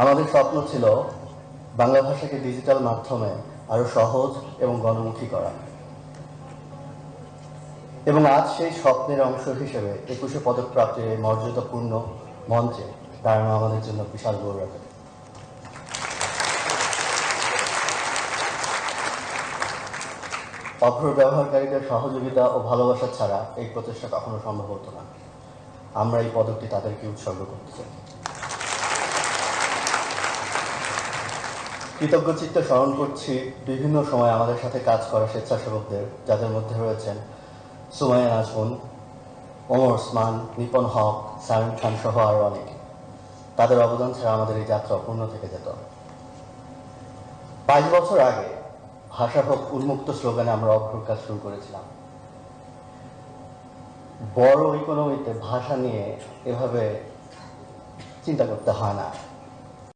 আমাদের স্বপ্ন ছিল বাংলা ভাষাকে ডিজিটাল মাধ্যমে আরও সহজ এবং গণমুখী করা। এবং আজ সেই স্বপ্নের অংশ হিসেবে একুশে পদক প্রাপ্তির এই মর্যাদাপূর্ণ মঞ্চে দাঁড়ানো আমাদের জন্য বিশাল গৌরবের অভ্র ব্যবহারকারীদের সহযোগিতা ও ভালোবাসা ছাড়া এই প্রচেষ্টা কখনো সম্ভব হতো না। আমরা এই পদকটি তাদেরকে উৎসর্গ করতে চাই। কৃতজ্ঞ চিত্তে স্মরণ করছি বিভিন্ন সময় আমাদের সাথে কাজ করা স্বেচ্ছাসেবকদের, যাদের মধ্যে রয়েছেন সুমাইয়া নাজমুন, ওমর ওসমান, নিপন হক, সামিম খান সহ আরও অনেকে। তাদের অবদান ছাড়া আমাদের এই যাত্রা অপূর্ণ থেকে যেত। বাইশ বছর আগে ভাষা হোক উন্মুক্ত স্লোগানে আমরা অগ্রর কাজ শুরু করেছিলাম। বড় ইকোনমিতে ভাষা নিয়ে এভাবে চিন্তা করতে হয় না।